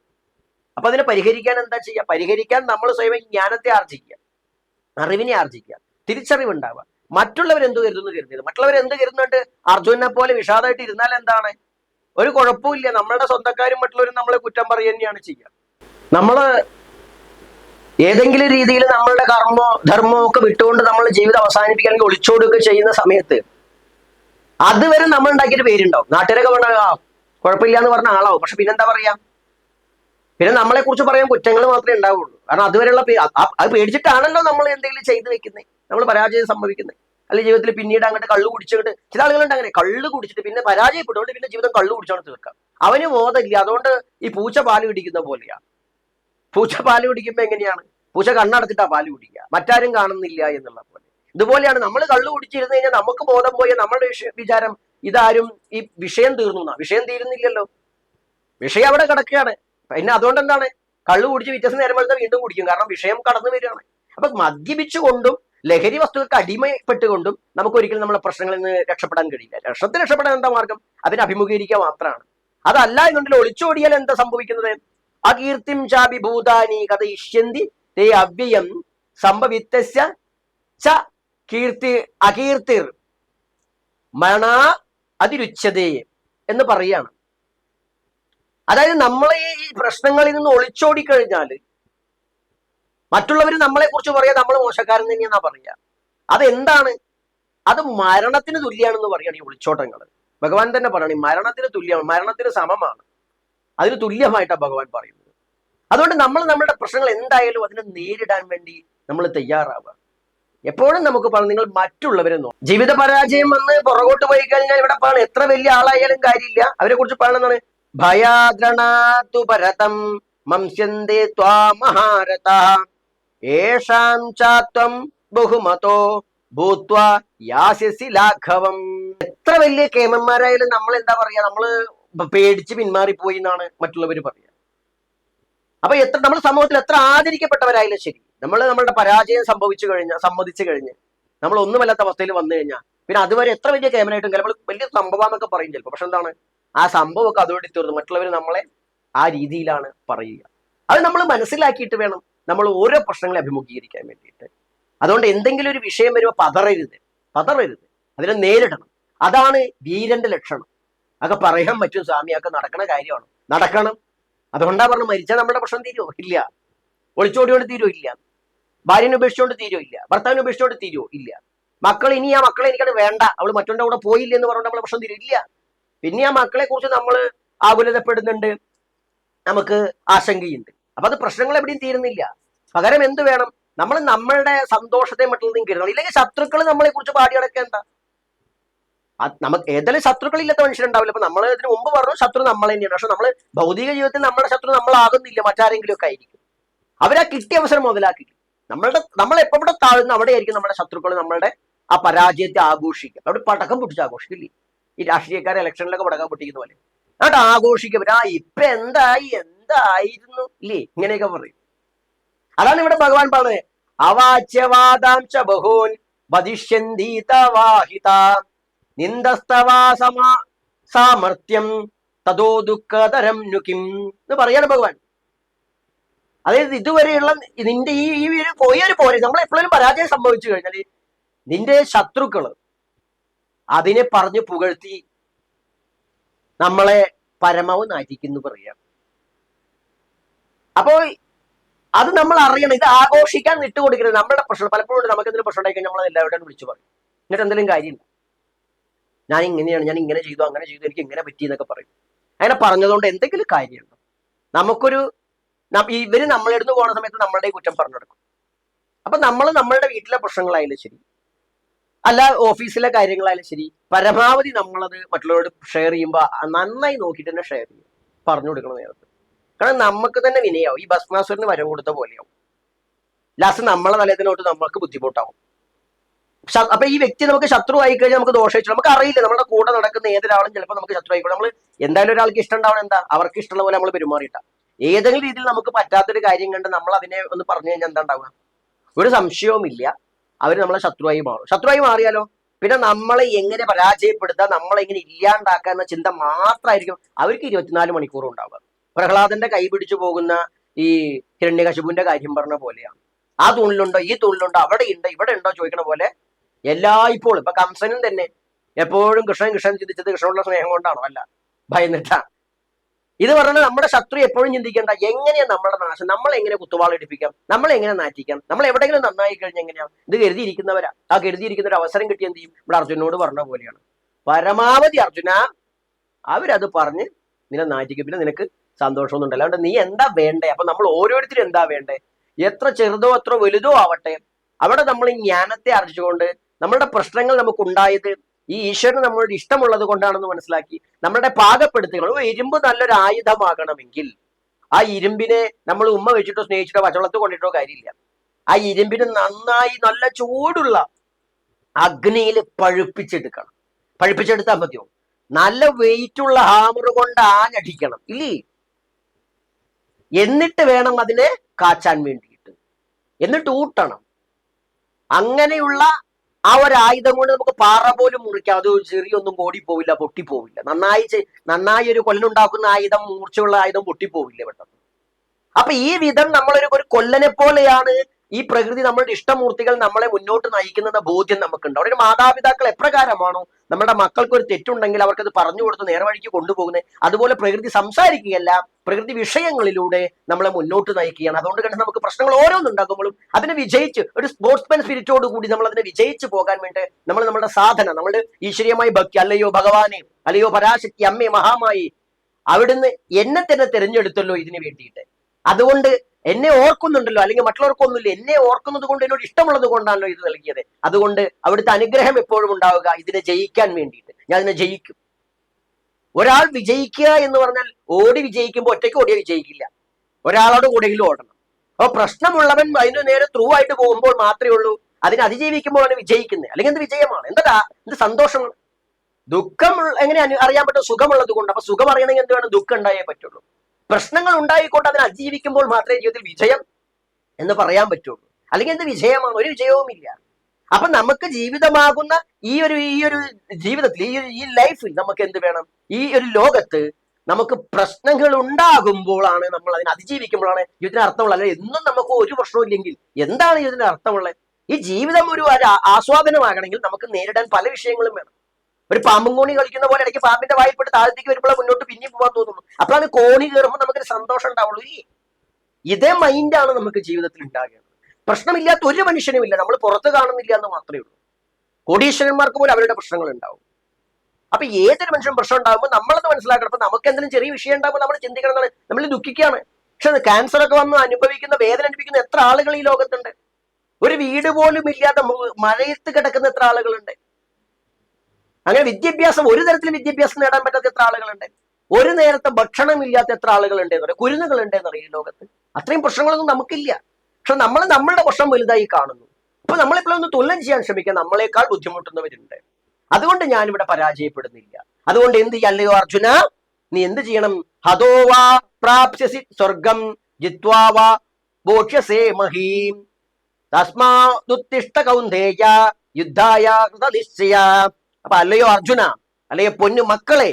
അപ്പൊ അതിനെ പരിഹരിക്കാൻ എന്താ ചെയ്യുക പരിഹരിക്കാൻ നമ്മൾ സ്വയം ജ്ഞാനത്തെ ആർജിക്കുക അറിവിനെ ആർജിക്കുക തിരിച്ചറിവുണ്ടാവുക. മറ്റുള്ളവർ എന്ത് കരുതുന്നു കരുതിയത്? മറ്റുള്ളവർ എന്ത് കരുതുന്നുണ്ട്? അർജുനെ പോലെ വിഷാദമായിട്ട് ഇരുന്നാൽ എന്താണ്? ഒരു കുഴപ്പമില്ല നമ്മളുടെ സ്വന്തക്കാരും മറ്റുള്ളവരും നമ്മളെ കുറ്റം പറയുക തന്നെയാണ് ചെയ്യുക. നമ്മൾ ഏതെങ്കിലും രീതിയിൽ നമ്മളുടെ കർമ്മോ ധർമ്മോ ഒക്കെ വിട്ടുകൊണ്ട് നമ്മൾ ജീവിതം അവസാനിപ്പിക്കുകയാണെങ്കിൽ ഒളിച്ചോടുക ചെയ്യുന്ന സമയത്ത് അതുവരെ നമ്മൾ ഉണ്ടാക്കിയിട്ട് പേരുണ്ടാവും. നാട്ടുകാരൊക്കെ പറഞ്ഞാൽ കുഴപ്പമില്ല എന്ന് പറഞ്ഞ ആളാവും. പക്ഷെ പിന്നെന്താ പറയാ? പിന്നെ നമ്മളെ കുറിച്ച് പറയാൻ കുറ്റങ്ങൾ മാത്രമേ ഉണ്ടാവുള്ളൂ. കാരണം അതുവരെയുള്ള അത് പേടിച്ചിട്ടാണല്ലോ നമ്മൾ എന്തെങ്കിലും ചെയ്തു വെക്കുന്നത് നമ്മൾ പരാജയം സംഭവിക്കുന്നത് അല്ലെങ്കിൽ ജീവിതത്തിൽ പിന്നീട് അങ്ങോട്ട് കള്ളു കുടിച്ചിട്ട് ചില ആളുകളുണ്ട് അങ്ങനെ. കള്ളു കുടിച്ചിട്ട് പിന്നെ പരാജയപ്പെട്ടുകൊണ്ട് പിന്നെ ജീവിതം കള്ളു കുടിച്ചോണ്ട് തീർക്കാം. അവന് ബോധമില്ല. അതുകൊണ്ട് ഈ പൂച്ച പാൽ കുടിക്കുന്ന പോലെയാണ് പൂച്ച പാൽ കുടിക്കുമ്പോ എങ്ങനെയാണ്? പൂച്ച കണ്ണടച്ചിട്ടാ പാൽ കുടിക്കുക. മറ്റാരും കാണുന്നില്ല എന്നുള്ള പോലെ. ഇതുപോലെയാണ് നമ്മൾ കള്ളു കുടിച്ചിരുന്നു കഴിഞ്ഞാൽ നമുക്ക് ബോധം പോയ നമ്മുടെ വിചാരം ഇതാരും ഈ വിഷയം തീർന്നു വിഷയം തീരുന്നില്ലല്ലോ. വിഷയം അവിടെ കിടക്കുകയാണ്. പിന്നെ അതുകൊണ്ട് എന്താണ് കള്ളു കുടിച്ച് വ്യത്യസ്ത നേരം വെളുത്ത വീണ്ടും കുടിക്കും. കാരണം വിഷയം കടന്നു വരികയാണ്. അപ്പൊ മദ്യപിച്ചുകൊണ്ടും ലഹരി വസ്തുക്കൾക്ക് അടിമപ്പെട്ടുകൊണ്ടും നമുക്ക് ഒരിക്കലും നമ്മളെ പ്രശ്നങ്ങളിൽ നിന്ന് രക്ഷപ്പെടാൻ കഴിയില്ല. രക്ഷത്തിൽ രക്ഷപ്പെടാൻ എന്താ മാർഗം? അതിനെ അഭിമുഖീകരിക്കുക മാത്രമാണ്. അതല്ല എന്നുണ്ടെങ്കിൽ ഒളിച്ചോടിയാൽ എന്താ സംഭവിക്കുന്നത്? അകീർത്തിം ചാപി ഭൂതാനി കഥ ഇഷ്യന്തി തേ അവ്യയം സംഭവിത്തസ്യ ച കീർത്തി അകീർത്തിർ മണ അതിരുച്ചതേ എന്ന് പറയാണ് അതായത് നമ്മളെ ഈ പ്രശ്നങ്ങളിൽ നിന്ന് ഒളിച്ചോടി കഴിഞ്ഞാൽ മറ്റുള്ളവർ നമ്മളെ കുറിച്ച് പറയാ നമ്മൾ മോശക്കാരൻ തന്നെയാന്നാ പറയാ. അതെന്താണ്? അത് മരണത്തിന് തുല്യാണെന്ന് പറയുകയാണ് ഈ ഒളിച്ചോട്ടങ്ങൾ ഭഗവാൻ തന്നെ പറയണം മരണത്തിന് തുല്യമാണ് മരണത്തിന് സമമാണ്. അതിന് തുല്യമായിട്ടാണ് ഭഗവാൻ പറയുന്നത്. അതുകൊണ്ട് നമ്മൾ നമ്മുടെ പ്രശ്നങ്ങൾ എന്തായാലും അതിനെ നേരിടാൻ വേണ്ടി നമ്മൾ തയ്യാറാവുക. എപ്പോഴും നമുക്ക് പറഞ്ഞു നിങ്ങൾ മറ്റുള്ളവരെ നോക്കും. ജീവിത പരാജയം വന്ന് പുറകോട്ട് പോയി കഴിഞ്ഞാൽ ഇവിടെ പറയണം എത്ര വലിയ ആളായാലും കാര്യമില്ല. അവരെ കുറിച്ച് പറയണെന്നാണ് ഭയാദ്രണാതു പരതം മംസ്യന്തേ ത്വാ മഹാരഥ. ഏഷാം ചാത്വം ബഹുമതോ ഭൂത്വ യാസ്യസി ലാഘവം. എത്ര വലിയ കേമന്മാരായാലും നമ്മൾ എന്താ പറയാ? നമ്മൾ പേടിച്ച് പിന്മാറിപ്പോയി എന്നാണ് മറ്റുള്ളവർ പറയുക അപ്പൊ എത്ര നമ്മൾ സമൂഹത്തിൽ എത്ര ആദരിക്കപ്പെട്ടവരായാലും ശരി. നമ്മൾ നമ്മളുടെ പരാജയം സംഭവിച്ചു കഴിഞ്ഞാൽ സമ്മതിച്ചു കഴിഞ്ഞ് നമ്മൾ ഒന്നുമല്ലാത്ത അവസ്ഥയിൽ വന്നു കഴിഞ്ഞാൽ പിന്നെ അതുവരെ എത്ര വലിയ കേമനായിട്ടും നമ്മൾ വലിയ സംഭവം എന്നൊക്കെ പറയും ചിലപ്പോൾ പക്ഷെ എന്താണ്? ആ സംഭവമൊക്കെ അതോടെ തീർന്നു. മറ്റുള്ളവർ നമ്മളെ ആ രീതിയിലാണ് പറയുക. അത് നമ്മൾ മനസ്സിലാക്കിയിട്ട് വേണം നമ്മൾ ഓരോ പ്രശ്നങ്ങളെ അഭിമുഖീകരിക്കാൻ വേണ്ടിയിട്ട്. അതുകൊണ്ട് എന്തെങ്കിലും ഒരു വിഷയം വരുമ്പോൾ പതറരുത്. പതറരുത്. അതിനെ നേരിടണം. അതാണ് വീരന്റെ ലക്ഷണം. അതൊക്കെ പറയാൻ പറ്റും സ്വാമി. അതൊക്കെ നടക്കണ കാര്യമാണ്. നടക്കണം. അതുകൊണ്ടാ പറഞ്ഞു മരിച്ചാൽ നമ്മുടെ പ്രശ്നം തീരുമോ ഇല്ല. ഒളിച്ചോടിയോണ്ട് തീരുമോ ഇല്ല. ഭാര്യനെ ഉപേക്ഷിച്ചോണ്ട് തീരുമോ ഇല്ല. ഭർത്താവിനെ ഉപേക്ഷിച്ചോണ്ട് തീരുമോ ഇല്ല. മക്കൾ ഇനി ആ മക്കളെ എനിക്കത് വേണ്ട. അവൾ മറ്റൊന്റെ കൂടെ എന്ന് പറഞ്ഞുകൊണ്ട് നമ്മളെ പ്രശ്നം തീരും ഇല്ല. പിന്നെ ആ മക്കളെ കുറിച്ച് നമ്മൾ ആകുലതപ്പെടുന്നുണ്ട്. നമുക്ക് ആശങ്കയുണ്ട്. അപ്പൊ അത് പ്രശ്നങ്ങൾ എവിടെയും തീരുന്നില്ല. പകരം എന്ത് വേണം? നമ്മൾ നമ്മളുടെ സന്തോഷത്തെ മറ്റുള്ളതും കരുതണം. ഇല്ലെങ്കിൽ ശത്രുക്കൾ നമ്മളെ കുറിച്ച് പാടി അടക്കേണ്ട നമുക്ക് ഏതായാലും ശത്രുക്കളില്ലാത്ത മനുഷ്യരുണ്ടാവില്ല. അപ്പൊ നമ്മൾ ഇതിന് മുമ്പ് പറഞ്ഞു ശത്രു നമ്മൾ തന്നെയാണ്. പക്ഷെ നമ്മൾ ഭൗതിക ജീവിതത്തിൽ നമ്മുടെ ശത്രു നമ്മളാകുന്നില്ല. മറ്റാരെങ്കിലും ഒക്കെ ആയിരിക്കും. അവരാ കിട്ടിയ അവസരം മുതലാക്കി. നമ്മളുടെ നമ്മൾ എപ്പോഴും താഴ്ന്ന അവിടെ അവിടെയായിരിക്കും നമ്മുടെ ശത്രുക്കൾ നമ്മളുടെ ആ പരാജയത്തെ ആഘോഷിക്കുക. അവിടെ പടക്കം പൊട്ടിച്ച് ആഘോഷിക്കില്ലേ? ഈ രാഷ്ട്രീയക്കാരെ ഇലക്ഷനിലൊക്കെ പടക്കാൻ പൊട്ടിക്കുന്ന പോലെ. എന്നിട്ട് ആഘോഷിക്കും ആ ഇപ്പൊ എന്തായി? എന്തായിരുന്നു? ഇല്ലേ? ഇങ്ങനെയൊക്കെ പറയും. അതാണ് ഇവിടെ ഭഗവാൻ പറഞ്ഞത്. അവാച്യവാദാംശ ബഹൂൻ വധിഷ്യന്തീതവാഹിത നിന്ദസ്തവാ സമാ സാമർത്ഥ്യം തതോ ദുഃഖതരം നുകിം എന്ന് പറയാണ് ഭഗവാൻ. അതായത് ഇതുവരെയുള്ള നിന്റെ ഈ ഈ ഒരു പോയൊരു പോരെ നമ്മൾ എപ്പോഴും പരാജയം സംഭവിച്ചു കഴിഞ്ഞാൽ നിന്റെ ശത്രുക്കൾ അതിനെ പറഞ്ഞു പുകഴ്ത്തി നമ്മളെ പരമാവധി നാറ്റിക്കുന്നു പറയാം. അപ്പോ അത് നമ്മൾ അറിയണം. ഇത് ആഘോഷിക്കാൻ വിട്ടുകൊടുക്കരുത്. നമ്മുടെ പ്രശ്നം പലപ്പോഴും നമുക്ക് എന്തെങ്കിലും പ്രശ്നം ഉണ്ടായി നമ്മൾ എല്ലാവരോടും വിളിച്ചു പറയും. എന്നിട്ട് എന്തെങ്കിലും കാര്യമില്ല ഞാൻ ഇങ്ങനെയാണ് ഞാൻ ഇങ്ങനെ ചെയ്തു അങ്ങനെ ചെയ്തു എനിക്ക് ഇങ്ങനെ പറ്റി എന്നൊക്കെ പറയും. അങ്ങനെ പറഞ്ഞതുകൊണ്ട് എന്തെങ്കിലും കാര്യമുണ്ടോ? നമുക്കൊരു ഇവർ നമ്മളെടുത്ത് പോകുന്ന സമയത്ത് നമ്മളുടെ കുറ്റം പറഞ്ഞെടുക്കും അപ്പൊ നമ്മൾ നമ്മളുടെ വീട്ടിലെ പ്രശ്നങ്ങളായാലും ശരി അല്ല ഓഫീസിലെ കാര്യങ്ങളായാലും ശരി. പരമാവധി നമ്മളത് മറ്റുള്ളവരോട് ഷെയർ ചെയ്യുമ്പോൾ നന്നായി നോക്കിയിട്ട് തന്നെ ഷെയർ ചെയ്യും. പറഞ്ഞു കൊടുക്കണം നേരത്തെ. കാരണം നമുക്ക് തന്നെ വിനയാവും. ഈ ഭസ്മാസുരന് വരം കൊടുത്ത പോലെയാവും. ലാസ്റ്റ് നമ്മളെ നിലയത്തിലോട്ട് നമുക്ക് ബുദ്ധിമുട്ടാവും. അപ്പൊ ഈ വ്യക്തി നമുക്ക് ശത്രു ആയി കഴിഞ്ഞാൽ നമുക്ക് ദോഷം നമുക്ക് അറിയില്ല. നമ്മുടെ കൂടെ നടക്കുന്ന ഏതൊരാളും ചിലപ്പോൾ നമുക്ക് ശത്രു ആയിക്കോളും. നമ്മൾ എന്തായാലും ഒരാൾക്ക് ഇഷ്ടം ഉണ്ടാവണം എന്താ? അവർക്ക് ഇഷ്ടമുള്ള പോലെ നമ്മൾ പെരുമാറിയിട്ട. ഏതെങ്കിലും രീതിയിൽ നമുക്ക് പറ്റാത്തൊരു കാര്യം കണ്ട് നമ്മൾ അതിനെ ഒന്ന് പറഞ്ഞു കഴിഞ്ഞാൽ എന്താ ഉണ്ടാവുക? ഒരു സംശയവും ഇല്ല അവർ നമ്മളെ ശത്രുവായി മാറും. ശത്രുവായി മാറിയാലോ? പിന്നെ നമ്മളെ എങ്ങനെ പരാജയപ്പെടുത്താം നമ്മളെ എങ്ങനെ ഇല്ലാണ്ടാക്കുക എന്ന ചിന്ത മാത്രമായിരിക്കും അവർക്ക് ഇരുപത്തിനാല് മണിക്കൂർ ഉണ്ടാവുക. പ്രഹ്ലാദന്റെ കൈ പിടിച്ചു പോകുന്ന ഈ ഹിരണ്യകശുപുവിന്റെ കാര്യം പറഞ്ഞ പോലെയാണ്. ആ തൂണിലുണ്ടോ ഈ തൂണിലുണ്ടോ അവിടെ ഉണ്ടോ ഇവിടെ ഉണ്ടോ ചോദിക്കണ പോലെ എല്ലാ എല്ലായ്പ്പോഴും ഇപ്പൊ കംസനും തന്നെ എപ്പോഴും കൃഷ്ണൻ കൃഷ്ണൻ ചിന്തിച്ചത് കൃഷ്ണനുള്ള സ്നേഹം കൊണ്ടാണോ? അല്ല ഭയന്നിട്ടാ. ഇത് പറഞ്ഞാൽ നമ്മുടെ ശത്രു എപ്പോഴും ചിന്തിക്കേണ്ട എങ്ങനെയാണ് നമ്മുടെ നാശം? നമ്മൾ എങ്ങനെ കുത്തുവാളിടിപ്പിക്കാം നമ്മൾ എങ്ങനെ നാറ്റിക്കാം? നമ്മൾ എവിടെയെങ്കിലും നന്നായി കഴിഞ്ഞാൽ എങ്ങനെയാണ് ഇത് കരുതിയിരിക്കുന്നവരാ. ആ കരുതിയിരിക്കുന്ന ഒരു അവസരം കിട്ടിയ എന്ത് ചെയ്യും? ഇവിടെ അർജുനോട് പറഞ്ഞ പോലെയാണ്. പരമാവധി അർജുന അവരത് പറഞ്ഞ് നിന്നെ നാറ്റിക്കും. പിന്നെ നിനക്ക് സന്തോഷമൊന്നും ഉണ്ടല്ലോ അതുകൊണ്ട് നീ എന്താ വേണ്ടേ? അപ്പൊ നമ്മൾ ഓരോരുത്തരും എന്താ വേണ്ടേ? എത്ര ചെറുതോ എത്ര വലുതോ ആവട്ടെ. അവിടെ നമ്മൾ ഈ ജ്ഞാനത്തെ അർജിച്ചുകൊണ്ട് നമ്മളുടെ പ്രശ്നങ്ങൾ നമുക്ക് ഉണ്ടായത് ഈ ഈശ്വരന് നമ്മളോട് ഇഷ്ടമുള്ളത് കൊണ്ടാണെന്ന് മനസ്സിലാക്കി നമ്മളുടെ പാകപ്പെടുത്തുകൾ ഇരുമ്പ് നല്ലൊരു ആയുധമാകണമെങ്കിൽ ആ ഇരുമ്പിനെ നമ്മൾ ഉമ്മ വെച്ചിട്ടോ സ്നേഹിച്ചിട്ടോ പച്ചവെള്ളത്ത് കൊണ്ടിട്ടോ കാര്യമില്ല. ആ ഇരുമ്പിന് നന്നായി നല്ല ചൂടുള്ള അഗ്നിയിൽ പഴുപ്പിച്ചെടുക്കണം. പഴുപ്പിച്ചെടുത്താൽ മതിയോ? നല്ല വെയിറ്റുള്ള ഹാമർ കൊണ്ട് ആഞ്ഞടിക്കണം. ഇല്ലേ? എന്നിട്ട് വേണം അതിനെ കാച്ചാൻ വേണ്ടിയിട്ട്. എന്നിട്ട് ഊട്ടണം. അങ്ങനെയുള്ള ആ ഒരു ആയുധം കൊണ്ട് നമുക്ക് പാറ പോലും മുറിക്കാം. അത് ചെറിയൊന്നും ഓടിപ്പോവില്ല പൊട്ടിപ്പോവില്ല. നന്നായി നന്നായി ഒരു കൊല്ലനുണ്ടാക്കുന്ന ആയുധം മൂർച്ചയുള്ള ആയുധം പൊട്ടിപ്പോവില്ല പെട്ടെന്ന്. അപ്പൊ ഈ വിധം നമ്മളൊരു ഒരു കൊല്ലനെ പോലെയാണ് ഈ പ്രകൃതി നമ്മളുടെ ഇഷ്ടമൂർത്തികൾ നമ്മളെ മുന്നോട്ട് നയിക്കുന്ന ബോധ്യം നമുക്കുണ്ട്. അവിടെ മാതാപിതാക്കൾ എപ്രകാരമാണോ? നമ്മുടെ മക്കൾക്ക് ഒരു തെറ്റുണ്ടെങ്കിൽ അവർക്കത് പറഞ്ഞു കൊടുത്ത് നേർവഴിക്ക് കൊണ്ടുപോകുന്നത് അതുപോലെ പ്രകൃതി സംസാരിക്കുകയല്ല പ്രകൃതി വിഷയങ്ങളിലൂടെ നമ്മളെ മുന്നോട്ട് നയിക്കുകയാണ്. അതുകൊണ്ട് തന്നെ നമുക്ക് പ്രശ്നങ്ങൾ ഓരോന്നുണ്ടാക്കുമ്പോഴും അതിനെ വിജയിച്ച് ഒരു സ്പോർട്സ്മാൻ സ്പിരിറ്റോട് കൂടി നമ്മൾ അതിനെ വിജയിച്ച് പോകാൻ വേണ്ടി നമ്മൾ നമ്മുടെ സാധന നമ്മൾ ഈശ്വരീയമായി ഭക്തി അല്ലയോ ഭഗവാനെ അല്ലയോ പരാശക്തി അമ്മേ മഹാമായി അവിടുന്ന് എന്നെ തന്നെ തിരഞ്ഞെടുത്തല്ലോ ഇതിനു വേണ്ടിയിട്ട്. അതുകൊണ്ട് എന്നെ ഓർക്കുന്നുണ്ടല്ലോ അല്ലെങ്കിൽ മറ്റുള്ളവർക്കൊന്നുമില്ല. എന്നെ ഓർക്കുന്നത് കൊണ്ട് എന്നോട് ഇഷ്ടമുള്ളത് കൊണ്ടാണല്ലോ ഇത് നൽകിയത്. അതുകൊണ്ട് അവിടുത്തെ അനുഗ്രഹം എപ്പോഴും ഉണ്ടാവുക ഇതിനെ ജയിക്കാൻ വേണ്ടിയിട്ട്. ഞാൻ ഇതിനെ ജയിക്കും. ഒരാൾ വിജയിക്കുക എന്ന് പറഞ്ഞാൽ ഓടി വിജയിക്കുമ്പോൾ ഒറ്റയ്ക്ക് ഓടിയ വിജയിക്കില്ല. ഒരാളോട് കൂടെയെങ്കിലും ഓടണം. അപ്പൊ പ്രശ്നമുള്ളവൻ അതിന് നേരെ ത്രൂ ആയിട്ട് പോകുമ്പോൾ മാത്രമേ ഉള്ളൂ. അതിനെ അതിജീവിക്കുമ്പോഴാണ് വിജയിക്കുന്നത്. അല്ലെങ്കിൽ എന്ത് വിജയമാണ്? എന്താ എന്ത് സന്തോഷമാണ്? ദുഃഖം എങ്ങനെ അറിയാൻ പറ്റും? സുഖമുള്ളത് കൊണ്ട്. അപ്പൊ സുഖം അറിയണമെങ്കിൽ എന്ത് വേണം ദുഃഖം ഉണ്ടായേ പറ്റുള്ളൂ. പ്രശ്നങ്ങൾ ഉണ്ടായിക്കൊണ്ട് അതിനെ അതിജീവിക്കുമ്പോൾ മാത്രമേ ജീവിതത്തിൽ വിജയം എന്ന് പറയാൻ പറ്റുള്ളൂ. അല്ലെങ്കിൽ എന്ത് വിജയമാണ്? ഒരു വിജയവുമില്ല. അപ്പൊ നമുക്ക് ജീവിതമാകുന്ന ഈ ഒരു ഈ ഒരു ജീവിതത്തിൽ ഈ ഒരു ഈ ലൈഫിൽ നമുക്ക് എന്ത് വേണം? ഈ ഒരു ലോകത്ത് നമുക്ക് പ്രശ്നങ്ങൾ ഉണ്ടാകുമ്പോഴാണ് നമ്മൾ അതിനെ അതിജീവിക്കുമ്പോഴാണ് ഇതിന് അർത്ഥമുള്ളത്. അല്ലെ എന്നും നമുക്ക് ഒരു പ്രശ്നവും ഇല്ലെങ്കിൽ എന്താണ് ഇതിന് അർത്ഥമുള്ളത്? ഈ ജീവിതം ഒരു ആസ്വാദനമാകണമെങ്കിൽ നമുക്ക് നേരിടാൻ പല വിഷയങ്ങളും വേണം. ഒരു പാമ്പും കോണി കളിക്കുന്ന പോലെ ഇടയ്ക്ക് പാമ്പിന്റെ വായ്പെട്ട് താഴത്തേക്ക് വരുമ്പോൾ മുന്നോട്ട് പിന്നെ പോകാൻ തോന്നുന്നു. അപ്പോഴാണ് കോണി കയറുമ്പോൾ നമുക്കൊരു സന്തോഷം ഉണ്ടാവുള്ളൂ. ഇതേ മൈൻഡാണ് നമുക്ക് ജീവിതത്തിൽ ഉണ്ടാകുന്നത് പ്രശ്നമില്ലാത്ത ഒരു മനുഷ്യനും ഇല്ല. നമ്മൾ പുറത്ത് കാണുന്നില്ല എന്ന് മാത്രമേ ഉള്ളൂ. കോടീശ്വരന്മാർക്ക് പോലും അവരുടെ പ്രശ്നങ്ങൾ ഉണ്ടാവും. അപ്പൊ ഏതൊരു മനുഷ്യനും പ്രശ്നം ഉണ്ടാകുമ്പോൾ നമ്മളത് മനസ്സിലാക്കണം. നമുക്ക് എന്തെങ്കിലും ചെറിയ വിഷയം ഉണ്ടാകുമ്പോൾ നമ്മൾ ചിന്തിക്കണം എന്നാണ്. നമ്മൾ ദുഃഖിക്കുകയാണ്. പക്ഷെ ക്യാൻസർ ഒക്കെ വന്ന് അനുഭവിക്കുന്ന വേദന അനുഭവിക്കുന്ന എത്ര ആളുകൾ ഈ ലോകത്തുണ്ട്. ഒരു വീട് പോലും ഇല്ലാതെ മഴയത്ത് കിടക്കുന്ന എത്ര ആളുകളുണ്ട്. അങ്ങനെ വിദ്യാഭ്യാസം ഒരു തരത്തിൽ വിദ്യാഭ്യാസം നേടാൻ പറ്റാത്ത എത്ര ആളുകളുണ്ട്? ഒരു നേരത്തെ ഭക്ഷണം ഇല്ലാത്ത എത്ര ആളുകളുണ്ട് എന്ന് പറയാം. കുരുന്നുകളുണ്ട് പറയും ലോകത്ത്. അത്രയും പ്രശ്നങ്ങളൊന്നും നമുക്കില്ല. പക്ഷെ നമ്മൾ നമ്മളുടെ പ്രശ്നം വലുതായി കാണുന്നു. അപ്പൊ നമ്മളെപ്പോഴും ഒന്ന് തുലനം ചെയ്യാൻ ശ്രമിക്കുക. നമ്മളെക്കാൾ ബുദ്ധിമുട്ടുന്നവരുണ്ട്. അതുകൊണ്ട് ഞാൻ ഇവിടെ പരാജയപ്പെടുന്നില്ല. അതുകൊണ്ട് എന്ത് ചെയ്യല്ലയോ അർജുന നീ എന്ത് ചെയ്യണം? ഹതോവാ പ്രാപ്സ്യസി സ്വർഗം ജിത്വാവാ ബോക്ഷ്യസേ മഹീം. തസ്മാതുത്തിഷ്ട കൗന്ദേയ യുദ്ധായ കൃതനിശ്ചയ അപ്പൊ അല്ലയോ അർജുന? അല്ലയോ പൊന്നു മക്കളെ?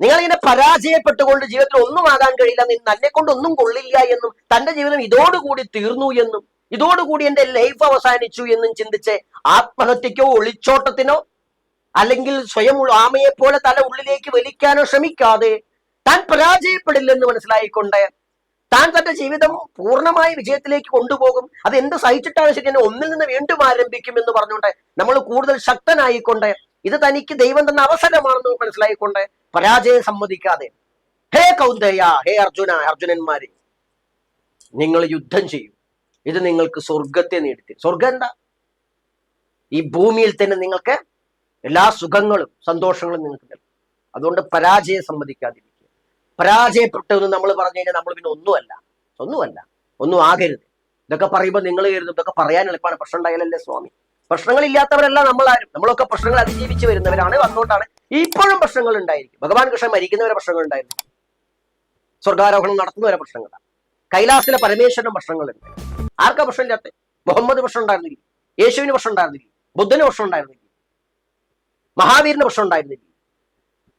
നിങ്ങൾ ഇങ്ങനെ പരാജയപ്പെട്ടുകൊണ്ട് ജീവിതത്തിൽ ഒന്നും ആകാൻ കഴിയില്ല തന്നെ കൊണ്ട് ഒന്നും കൊള്ളില്ല എന്നും തന്റെ ജീവിതം ഇതോടുകൂടി തീർന്നു എന്നും ഇതോടുകൂടി എന്റെ ലൈഫ് അവസാനിച്ചു എന്നും ചിന്തിച്ച് ആത്മഹത്യക്കോ ഒളിച്ചോട്ടത്തിനോ അല്ലെങ്കിൽ സ്വയം ആമയെ പോലെ തല ഉള്ളിലേക്ക് വലിക്കാനോ ശ്രമിക്കാതെ താൻ പരാജയപ്പെടില്ലെന്ന് മനസ്സിലായിക്കൊണ്ട് താൻ തന്റെ ജീവിതം പൂർണമായ വിജയത്തിലേക്ക് കൊണ്ടുപോകും. അത് എന്ത് സഹിച്ചിട്ടാണ് ശരി? ഒന്നിൽ നിന്ന് വീണ്ടും ആരംഭിക്കും എന്ന് പറഞ്ഞുകൊണ്ട് നമ്മൾ കൂടുതൽ ശക്തനായിക്കൊണ്ട് ഇത് തനിക്ക് ദൈവം തന്ന അവസരമാണെന്ന് മനസ്സിലായിക്കൊണ്ട് പരാജയം സമ്മതിക്കാതെ ഹേ കൗന്ദയ ഹേ അർജുന അർജുനന്മാരെ നിങ്ങൾ യുദ്ധം ചെയ്യും. ഇത് നിങ്ങൾക്ക് സ്വർഗത്തെ നേടിത്തരും. സ്വർഗം എന്താ? ഈ ഭൂമിയിൽ തന്നെ നിങ്ങൾക്ക് എല്ലാ സുഖങ്ങളും സന്തോഷങ്ങളും നിങ്ങൾക്ക് നൽകും. അതുകൊണ്ട് പരാജയം സമ്മതിക്കാതിരിക്കുക. പരാജയപ്പെട്ടു എന്ന് നമ്മൾ പറഞ്ഞു കഴിഞ്ഞാൽ നമ്മൾ പിന്നെ ഒന്നുമല്ല. ഒന്നുമല്ല. ഒന്നും ആകരുത്. ഇതൊക്കെ പറയുമ്പോൾ നിങ്ങൾ കരുതും. ഇതൊക്കെ പറയാൻ എളുപ്പമാണ്. പ്രശ്നം ഉണ്ടായാലല്ലേ സ്വാമി? പ്രശ്നങ്ങൾ പ്രശ്നങ്ങളില്ലാത്തവരല്ല നമ്മളാരും. നമ്മളൊക്കെ പ്രശ്നങ്ങൾ അതിജീവിച്ച് വരുന്നവരാണ്. വന്നുകൊണ്ടാണ് ഇപ്പോഴും പ്രശ്നങ്ങൾ ഉണ്ടായിരിക്കും. ഭഗവാൻ കൃഷ്ണൻ മരിക്കുന്നവരെ പ്രശ്നങ്ങൾ ഉണ്ടായിരുന്നു. സ്വർഗാരോഹണം നടത്തുന്നവരെ പ്രശ്നങ്ങളാണ് കൈലാസിലെ പരമേശ്വരൻ പ്രശ്നങ്ങളുണ്ട്. ആർക്കാ പ്രശ്നമില്ലാത്ത മുഹമ്മദ് പ്രശ്നം ഉണ്ടായിരുന്നില്ല. യേശുവിന് പ്രശ്നം ഉണ്ടായിരുന്നില്ല. ബുദ്ധന് പ്രശ്നം ഉണ്ടായിരുന്നില്ല. മഹാവീരിന് പ്രശ്നം ഉണ്ടായിരുന്നില്ല.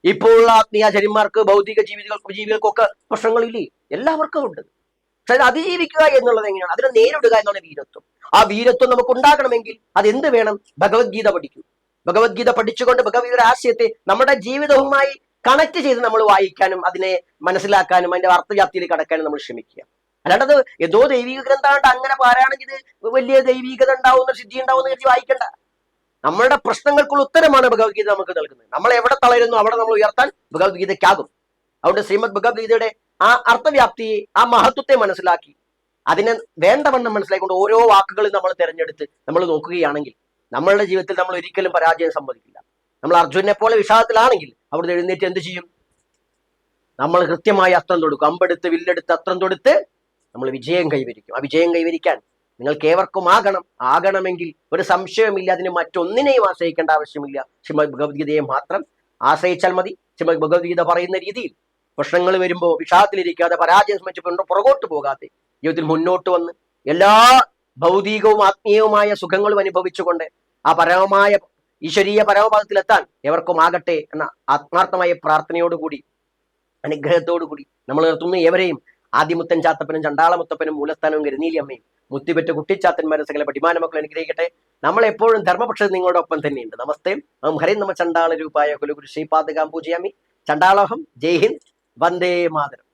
ഇപ്പോഴുള്ള ആത്മീയാചാര്യന്മാർക്ക് ഭൗതിക ജീവികൾക്ക് ജീവികൾക്കൊക്കെ പ്രശ്നങ്ങളില്ലേ? എല്ലാവർക്കും ഉണ്ട്. പക്ഷെ അത് അതിജീവിക്കുക എന്നുള്ളത് എങ്ങനെയാണ്? അതിനെ നേരിടുക എന്നുള്ള വീരത്വം. ആ വീരത്വം നമുക്ക് ഉണ്ടാകണമെങ്കിൽ അത് എന്ത് വേണം? ഭഗവത്ഗീത പഠിക്കൂ. ഭഗവത്ഗീത പഠിച്ചുകൊണ്ട് ഭഗവത്ഗീതയുടെ ആശയത്തെ നമ്മുടെ ജീവിതവുമായി കണക്ട് ചെയ്ത് നമ്മൾ വായിക്കാനും അതിനെ മനസ്സിലാക്കാനും അതിന്റെ അർത്ഥവ്യാപ്തിയിൽ കടക്കാനും നമ്മൾ ശ്രമിക്കുക. അല്ലാണ്ട് അത് ഏതോ ദൈവിക ഗ്രന്ഥമായിട്ട് അങ്ങനെ ഇത് വലിയ ദൈവികത ഉണ്ടാവുന്ന സിദ്ധി ഉണ്ടാവുന്ന കരുതി വായിക്കണ്ട. നമ്മളുടെ പ്രശ്നങ്ങൾക്കുള്ള ഉത്തരമാണ് ഭഗവത്ഗീത നമുക്ക് നൽകുന്നത്. നമ്മൾ എവിടെ തളരുന്നു അവിടെ നമ്മൾ ഉയർത്താൻ ഭഗവത്ഗീതയ്ക്കാകും. അതുകൊണ്ട് ശ്രീമദ് ഭഗവത്ഗീതയുടെ ആ അർത്ഥവ്യാപ്തിയെ ആ മഹത്വത്തെ മനസ്സിലാക്കി അതിനെ വേണ്ടവണ്ണം മനസ്സിലാക്കിക്കൊണ്ട് ഓരോ വാക്കുകളും നമ്മൾ തിരഞ്ഞെടുത്ത് നമ്മൾ നോക്കുകയാണെങ്കിൽ നമ്മളുടെ ജീവിതത്തിൽ നമ്മൾ ഒരിക്കലും പരാജയം സംഭവിക്കില്ല നമ്മൾ അർജുനെ പോലെ വിഷാദത്തിലാണെങ്കിൽ അവിടെ എഴുന്നേറ്റ് എന്ത് ചെയ്യും? നമ്മൾ കൃത്യമായി അസ്ത്രം തൊടുക്കും. അമ്പെടുത്ത് വില്ലെടുത്ത് അസ്ത്രം തൊടുത്ത് നമ്മൾ വിജയം കൈവരിക്കും. ആ വിജയം കൈവരിക്കാൻ നിങ്ങൾക്ക് ഏവർക്കും ആകണം ആകണമെങ്കിൽ ഒരു സംശയവുമില്ല അതിന് മറ്റൊന്നിനെയും ആശ്രയിക്കേണ്ട ആവശ്യമില്ല. ശ്രീമദ് ഭഗവത്ഗീതയെ മാത്രം ആശ്രയിച്ചാൽ മതി ശ്രീമദ് ഭഗവത്ഗീത പറയുന്ന രീതിയിൽ. പ്രശ്നങ്ങൾ വരുമ്പോൾ വിഷാദത്തിലിരിക്കാതെ പരാജയം സംബന്ധിച്ച് പുറകോട്ട് പോകാതെ. ജീവിതത്തിൽ മുന്നോട്ട് വന്ന് എല്ലാ ഭൗതികവും ആത്മീയവുമായ സുഖങ്ങളും അനുഭവിച്ചുകൊണ്ട് ആ പരമമായ ഈശ്വരീയ പരമപദത്തിലെത്താൻ എവർക്കും ആകട്ടെ എന്ന ആത്മാർത്ഥമായ പ്രാർത്ഥനയോടുകൂടി അനുഗ്രഹത്തോടുകൂടി നമ്മൾ നിർത്തുന്ന. ഏവരെയും ആദ്യമുത്തൻ ചാത്തപ്പനും ചണ്ടാളമുത്തപ്പനും മൂലസ്ഥാനവും കരുനീലിയമ്മയും മുത്തിപെറ്റ കുട്ടിച്ചാത്തന്മാരും സകല പടിമാന മക്കൾ അനുഗ്രഹിക്കട്ടെ. നമ്മൾ എപ്പോഴും ധർമ്മപക്ഷത്ത് നിങ്ങളുടെ ഒപ്പം തന്നെയുണ്ട്. നമസ്തേ. ഓം ഹരി നമ ചണ്ടാള രൂപായ കുലുഗുരു ശ്രീപാദകാം പൂജയാമി. ചണ്ടാളോഹം. ജയ് ഹിന്ദ്. വന്ദേ മാതരം.